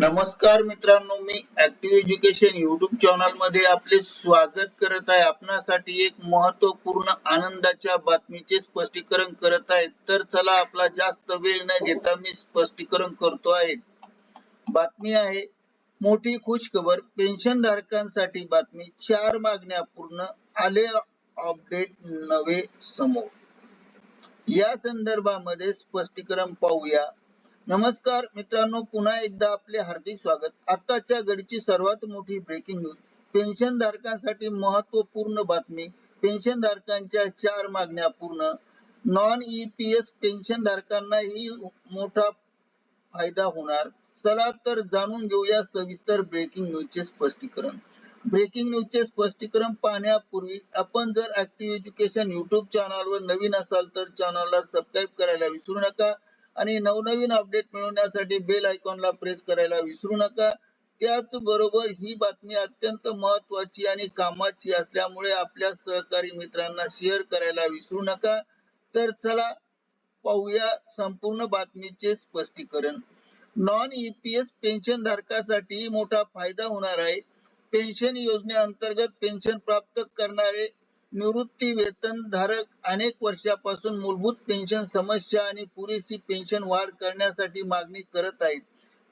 नमस्कार मित्रांनो मी ऍक्टिव्ह एज्युकेशन युट्यूब चॅनलमध्ये आपले स्वागत करत आहे. आपणासाठी एक महत्त्वपूर्ण आनंदाच्या बातमीचे स्पष्टीकरण करत आहे. तर चला आपला जास्त वेळ न घेता मी स्पष्टीकरण करतो आहे. बातमी आहे मोठी खुशखबर पेन्शन धारकांसाठी बातमी चार मागण्या पूर्ण आले अपडेट नवे समोर. या संदर्भामध्ये स्पष्टीकरण पाहूया. नमस्कार मित्रांनो पुन्हा एकदा आपले हार्दिक स्वागत. आताच्या घडीची सर्वात मोठी ब्रेकिंग न्यूज पेन्शन धारकांसाठी महत्त्वपूर्ण बातमी. पेन्शन धारकांच्या चार मागण्या पूर्ण. नॉन ईपीएस पेन्शन धारकांनाही मोठा फायदा होणार. चला तर जाणून घेऊया सविस्तर ब्रेकिंग न्यूजचे स्पष्टीकरण. ब्रेकिंग न्यूजचे स्पष्टीकरण पाहण्यापूर्वी आपण जर ऍक्टिव्ह एज्युकेशन युट्यूब चॅनलवर नवीन असाल तर चॅनलला सबस्क्राईब करायला विसरू नका. आणि नवनवीन अपडेट मिळवण्यासाठी बेल आयकॉनला प्रेस करायला विसरू नका. त्याचबरोबर ही बातमी अत्यंत महत्वाची आणि कामाची असल्यामुळे आपल्या सहकारी मित्रांना शेअर करायला विसरू नका. तर चला पाहूया संपूर्ण बातमीचे स्पष्टीकरण. नॉन ईपीएस पेन्शन धारकासाठी मोठा फायदा होणार आहे. पेन्शन योजनेअंतर्गत पेन्शन प्राप्त करणारे निवृत्ती वेतन धारक अनेक वर्षापासून मूलभूत पेन्शन समस्या आणि पुरेशी पेन्शन वाढ करण्यासाठी मागणी करत आहेत.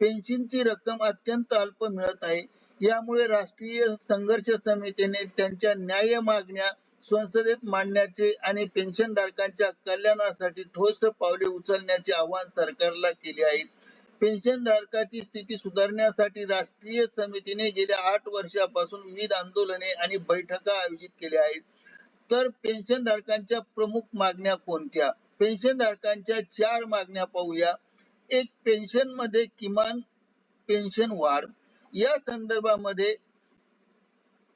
पेन्शनची रक्कम अत्यंत अल्प मिळत आहे. यामुळे राष्ट्रीय संघर्ष समितीने त्यांच्या न्याय मागण्या संसदेत मांडण्याचे आणि पेन्शन धारकांच्या कल्याणासाठी ठोस पावले उचलण्याचे आवाहन सरकारला केले आहे. पेन्शन धारकाची स्थिती सुधारण्यासाठी राष्ट्रीय समितीने गेल्या आठ वर्षापासून विविध आंदोलने आणि बैठका आयोजित केल्या आहेत. तर पेन्शन धारकांच्या प्रमुख मागण्या कोणत्या? पेन्शन धारकांच्या चार मागण्या पाहूया. एक पेन्शनमध्ये किमान पेन्शन वाढ. या संदर्भामध्ये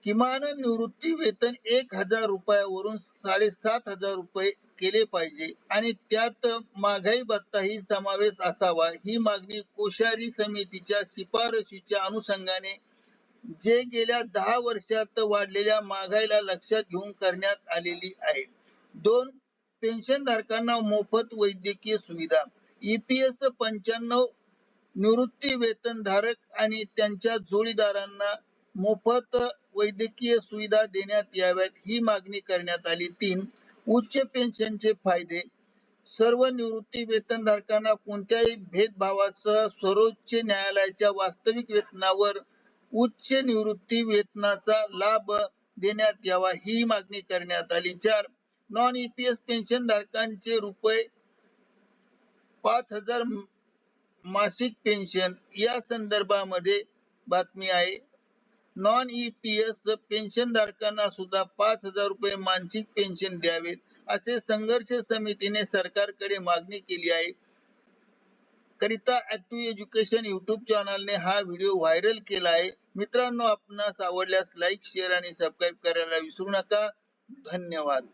किमान निवृत्ती वेतन एक हजार रुपयावरून साडेसात हजार रुपये केले पाहिजे आणि त्यात महागाई भत्ताही समावेश असावा. ही मागणी कोश्यारी समितीच्या शिफारशीच्या अनुषंगाने जे गेल्या दहा वर्षात वाढलेल्या महागाईला लक्षात घेऊन करण्यात आलेली आहे. दोन पेन्शन धारकांना मोफत वैद्यकीय सुविधा ईपीएस पंच्याण्णव निवृत्ती वेतन धारक आणि त्यांच्या जोडीदारांना मोफत वैद्यकीय सुविधा देण्यात याव्यात ही मागणी करण्यात आली. तीन उच्च पेन्शनचे फायदे सर्व निवृत्ती वेतन धारकांना कोणत्याही भेदभावासह सर्वोच्च न्यायालयाच्या वास्तविक वेतनावर उच्च निवृत्ती वेतनाचा लाभ देण्यात यावा ही मागणी करण्यात आली. चार नॉन ईपीएस पेन्शन धारकांचे रुपये पाच हजार मासिक पेन्शन या संदर्भामध्ये बातमी आहे. नॉन ईपीएस पेन्शन धारकांना सुद्धा पाच हजार रुपये मानसिक पेन्शन द्यावेत असे संघर्ष समितीने सरकारकडे मागणी केली आहे. करिता ऍक्टिव्ह एज्युकेशन युट्यूब चॅनलने हा व्हिडिओ व्हायरल केला आहे मित्रांनो आपणास आवडल्यास लाईक शेअर आणि सबस्क्राईब करायला विसरू नका. धन्यवाद.